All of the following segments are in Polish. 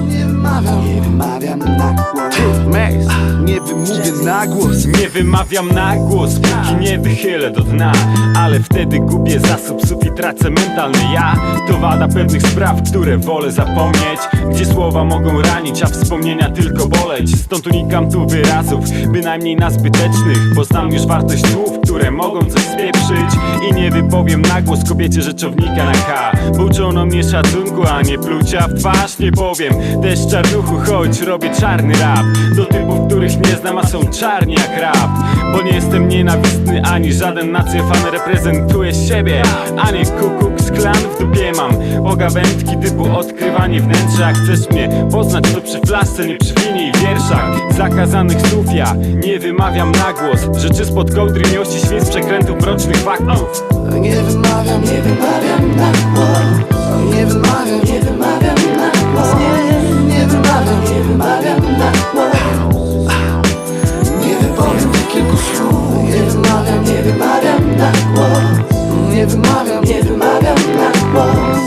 Nie wymawiam, nie wymawiam na głos. Mace Nie wymówię na głos. Nie wymawiam na głos, póki nie wychylę do dna. Ale wtedy gubię zasób słów i tracę mentalny ja. To wada pewnych spraw, które wolę zapomnieć. Gdzie słowa mogą ranić, a wspomnienia tylko boleć. Stąd unikam tu wyrazów, bynajmniej na zbytecznych. Bo znam już wartość słów, które mogą coś spieprzyć. I nie wypowiem na głos kobiecie rzeczownika na K Bo uczono mnie szacunku, a nie plucia w twarz. Nie powiem deszcz czarnuchu, choć robię czarny rap. Do typów, których nie znam, a są czarni jak rap. Bo nie jestem nienawistny, ani żaden nacjefan. Reprezentuję siebie, a nie kukuk z klan. W dupie mam Pogawędki typu odkrywanie wnętrza. Chcesz mnie poznać to przy flaszce, nie przy i wierszach. Zakazanych słów ja nie wymawiam na głos. Rzeczy spod kołdry miłości święt z przekrętów mrocznych faktów. Nie wymawiam, nie wymawiam na głos Nie wymawiam, nie wymawiam na głos.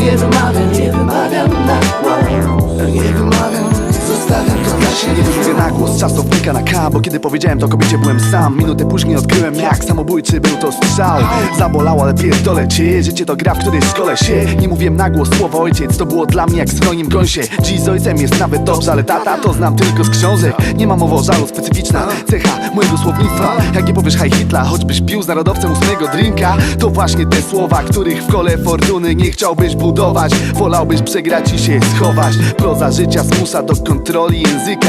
Nie wymawiam, nie wymawiam na głos. Nie wymawiam, zostawiam to Nie wymówię na głos czasownika na K Bo kiedy powiedziałem to kobiecie byłem sam. Minutę później odkryłem jak samobójczy był to strzał. Zabolało, ale pierdolę cię Życie to gra, w której szkole się. Nie mówię na głos słowo ojciec To było dla mnie jak z chroniem gąsie. G z ojcem jest nawet dobrze, ale tata to znam tylko z książek. Nie mam mowy o żalu, specyficzna cecha mojego słownictwa Jak nie powiesz haj Hitla, choćbyś pił z narodowcem ósmego drinka. To właśnie te słowa, których w kole fortuny nie chciałbyś budować. Wolałbyś przegrać i się schować. Proza życia zmusza do kontroli języka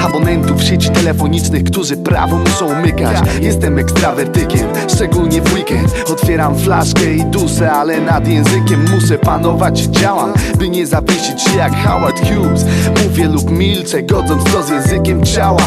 Abonentów sieci telefonicznych, którzy prawo muszą umykać. Jestem ekstrawertykiem, szczególnie w weekend. Otwieram flaszkę i duszę, ale nad językiem muszę panować. Działam By nie zawiesić się jak Howard Hughes. Mówię lub milczę, godząc to z językiem ciała.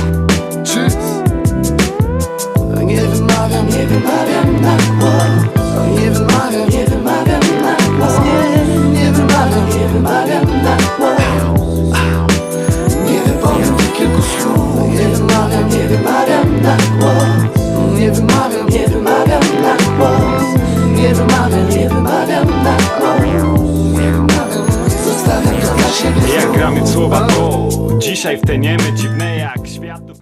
Wymawiam, nie wymawiam na zostawiam to dla siebie. Jak gramy słowa to Dzisiaj w te niemy dziwne jak światów